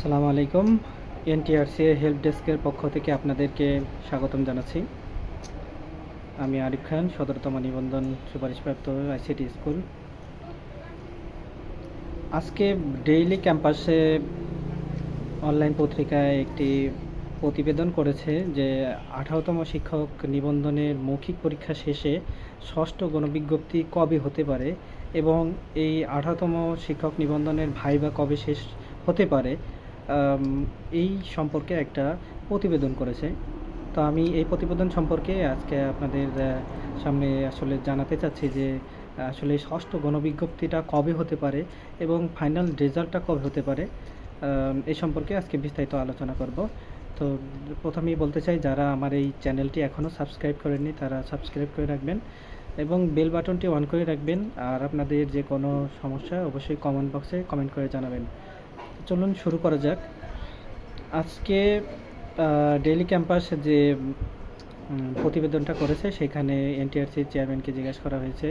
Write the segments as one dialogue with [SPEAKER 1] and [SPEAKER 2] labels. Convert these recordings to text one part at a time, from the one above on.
[SPEAKER 1] আসসালামু আলাইকুম। NTRC help ডেস্কের পক্ষ থেকে আপনাদেরকে স্বাগতম জানাচ্ছি। আমি আরিফ খান, সদরতম নিবন্ধন সুপারিশপ্রাপ্ত আইসিটি স্কুল। আজকে ডেইলি ক্যাম্পাসে অনলাইন পত্রিকায় একটি প্রতিবেদন করেছে যে আঠারোতম শিক্ষক নিবন্ধনের মৌখিক পরীক্ষা শেষে ষষ্ঠ গণবিজ্ঞপ্তি কবে হতে পারে এবং এই আঠারোতম শিক্ষক নিবন্ধনের ভাইবা কবে শেষ হতে পারে এই সম্পর্কে একটা প্রতিবেদন করেছে। তো আমি এই প্রতিবেদন সম্পর্কে আজকে আপনাদের সামনে আসলে জানাতে চাচ্ছি যে, আসলে ষষ্ঠ গণবিজ্ঞপ্তিটা কবে হতে পারে এবং ফাইনাল রেজাল্টটা কবে হতে পারে এই সম্পর্কে আজকে বিস্তারিত আলোচনা করব। তো প্রথমেই বলতে চাই, যারা আমার এই চ্যানেলটি এখনও সাবস্ক্রাইব করেননি, তারা সাবস্ক্রাইব করে রাখবেন এবং বেল বাটনটি অন করে রাখবেন। আর আপনাদের যে কোনো সমস্যা, অবশ্যই কমেন্ট বক্সে কমেন্ট করে জানাবেন। চলুন শুরু করা যাক। আজকে ডেইলি ক্যাম্পাস যে প্রতিবেদনটা করেছে, সেখানে এনটিআরসি চেয়ারম্যানকে জিজ্ঞাসা করা হয়েছে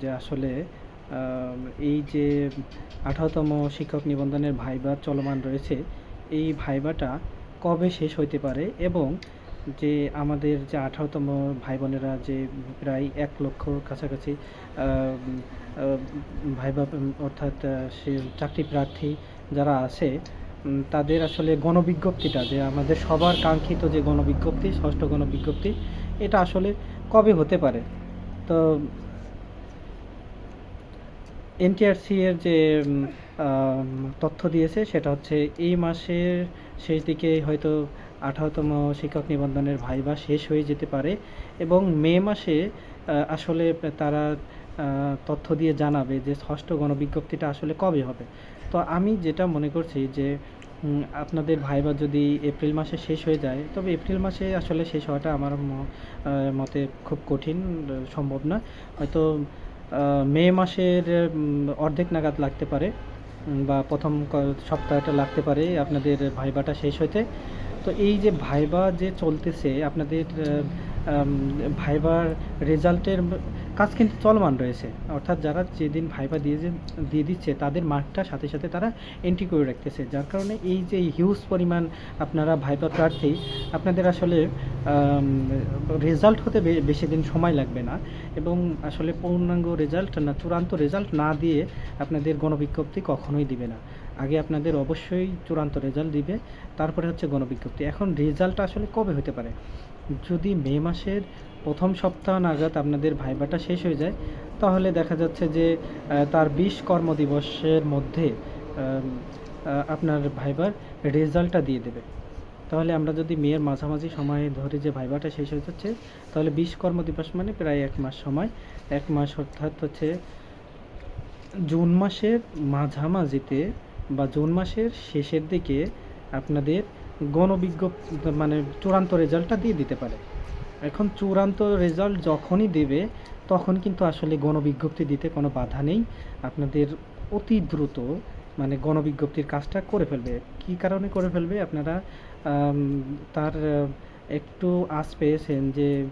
[SPEAKER 1] যে আসলে এই যে আঠারোতম শিক্ষক নিবন্ধনের ভাইবা চলমান রয়েছে, এই ভাইবাটা কবে শেষ হইতে পারে এবং যে আমাদের যে আঠারোতম ভাই বোনেরা যে প্রায় এক লক্ষ কাছাকাছি ভাইবা অর্থাৎ সে চাকরি প্রার্থী যারা আছে তাদের আসলে গণবিজ্ঞপ্তিটা যে আমাদের সবার কাঙ্ক্ষিত যে গণবিজ্ঞপ্তি, ষষ্ঠ গণবিজ্ঞপ্তি, এটা আসলে কবে হতে পারে? তো এনটিআরসি এর যে তথ্য দিয়েছে সেটা হচ্ছে এই মাসের শেষ দিকে হয়তো আঠারোতম শিক্ষক নিবন্ধনের ভাইবা শেষ হয়ে যেতে পারে এবং মে মাসে আসলে তারা তথ্য দিয়ে জানাবে যে ষষ্ঠ গণবিজ্ঞপ্তিটা আসলে কবে হবে। তো আমি যেটা মনে করছি যে আপনাদের ভাইবা যদি এপ্রিল মাসে শেষ হয়ে যায়, তবে এপ্রিল মাসে আসলে শেষ হওয়াটা আমার মতে খুব কঠিন, সম্ভব না। হয়তো মে মাসের অর্ধেক নাগাদ লাগতে পারে বা প্রথম সপ্তাহটা লাগতে পারে আপনাদের ভাইবাটা শেষ হতে তো এই যে ভাইবা যে চলতেছে, আপনাদের ভাইবার রেজাল্টের কাজ কিন্তু চলমান রয়েছে। অর্থাৎ যারা যেদিন ভাইবা দিয়ে দিয়ে দিচ্ছে, তাদের মার্কটা সাথে সাথে তারা এন্ট্রি করে রাখতেছে। যার কারণে এই যে হিউজ পরিমাণ আপনারা ভাইবা প্রার্থী, আপনাদের আসলে রেজাল্ট হতে বেশি দিন সময় লাগবে না। এবং আসলে পূর্ণাঙ্গ রেজাল্ট না, চূড়ান্ত রেজাল্ট না দিয়ে আপনাদের গণবিজ্ঞপ্তি কখনোই দিবে না। আগে আপনাদের অবশ্যই চূড়ান্ত রেজাল্ট দিবে, তারপরে হচ্ছে গণবিজ্ঞপ্তি। এখন রেজাল্ট আসলে কবে হতে পারে? যদি মে মাসের প্রথম সপ্তাহ নাগাদ আপনাদের ভাইবাটা শেষ হয়ে যায়, তাহলে দেখা যাচ্ছে যে তার বিশ কর্মদিবসের মধ্যে আপনার ভাইবার রেজাল্টটা দিয়ে দেবে। তাহলে আমরা যদি মেয়ের মাঝামাঝি সময় ধরে যে ভাইবাটা শেষ হয়ে যাচ্ছে, তাহলে বিশ কর্মদিবস মানে প্রায় এক মাস সময়। এক মাস অর্থাৎ হচ্ছে জুন মাসের মাঝামাঝিতে বা জুন মাসের শেষের দিকে আপনাদের গণবিজ্ঞপ্তি মানে চূড়ান্ত রেজাল্টটা দিয়ে দিতে পারে। এখন চূড়ান্ত রেজাল্ট যখনই দেবে, তখন কিন্তু আসলে গণবিজ্ঞপ্তি দিতে কোনো বাধা নেই। আপনাদের অতি দ্রুত মানে গণবিজ্ঞপ্তির কাজটা করে ফেলবে। কী কারণে করে ফেলবে? আপনারা তার একটু আশ পেয়েছেন যে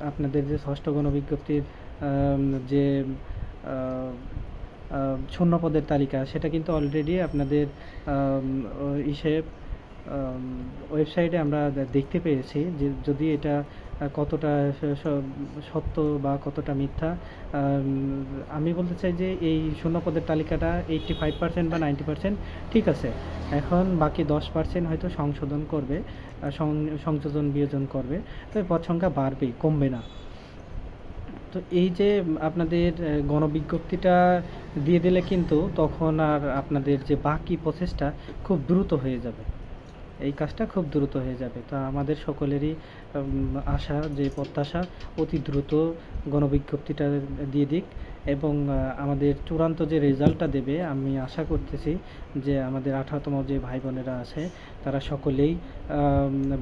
[SPEAKER 1] আপনাদের যে ষষ্ঠ গণবিজ্ঞপ্তির যে আহ, আহ, শূন্য পদের তালিকা। সেটা কিন্তু অলরেডি আপনাদের ইসে ওয়েবসাইটে আমরা দেখতে পেয়েছি যে যদি এটা কতটা সত্য বা কতটা মিথ্যা আম, বলতে চাই যে এই শূন্য পদের তালিকাটা এইটটি ফাইভ পার্সেন্ট বা নাইনটি পার্সেন্ট ঠিক আছে। এখন বাকি দশ পার্সেন্ট হয়তো সংশোধন করবে সংযোজন বিয়োজন করবে। তবে পদ সংখ্যা বাড়বেই কমবে না। তো এই যে আপনাদের গণবিজ্ঞপ্তিটা দিয়ে দিলে কিন্তু তখন আর আপনাদের যে বাকি প্রসেসটা খুব দ্রুত হয়ে যাবে। এই কাজটা খুব দ্রুত হয়ে যাবে। তা আমাদের সকলেরই আশা যে প্রত্যাশা অতি দ্রুত গণবিজ্ঞপ্তিটা দিয়ে দিক এবং আমাদের চূড়ান্ত যে রেজাল্টটা দেবে, আমি আশা করতেছি যে আমাদের আঠারোতম যে ভাই বোনেরা আছে, তারা সকলেই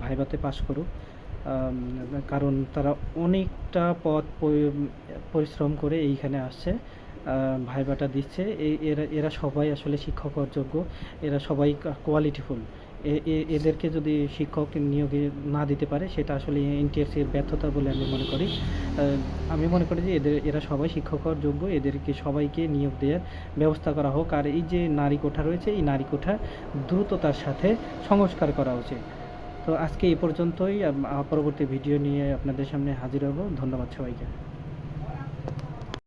[SPEAKER 1] ভাইভাতে পাশ করুক। কারণ তারা অনেকটা পথ পরিশ্রম করে এইখানে আসছে ভাইবাটা দিচ্ছে। এরা এরা সবাই আসলে শিক্ষক যোগ্য, এরা সবাই কোয়ালিটিফুল এদেরকে যদি শিক্ষক নিয়োগে না দিতে পারে, সেটা আসলে এনটিআরসি এর ব্যর্থতা বলে আমি মনে করি। আমি মনে করি যে এদের, এরা সবাই শিক্ষক হওয়ার যোগ্য, এদেরকে সবাইকে নিয়োগ দেওয়ার ব্যবস্থা করা হোক। আর এই যে নারী কোঠা রয়েছে, এই নারী কোঠা দ্রুততার সাথে সংস্কার করা উচিত। তো আজকে এই পর্যন্তই পরবর্তী ভিডিও নিয়ে আপনাদের সামনে হাজির হব। ধন্যবাদ সবাইকে।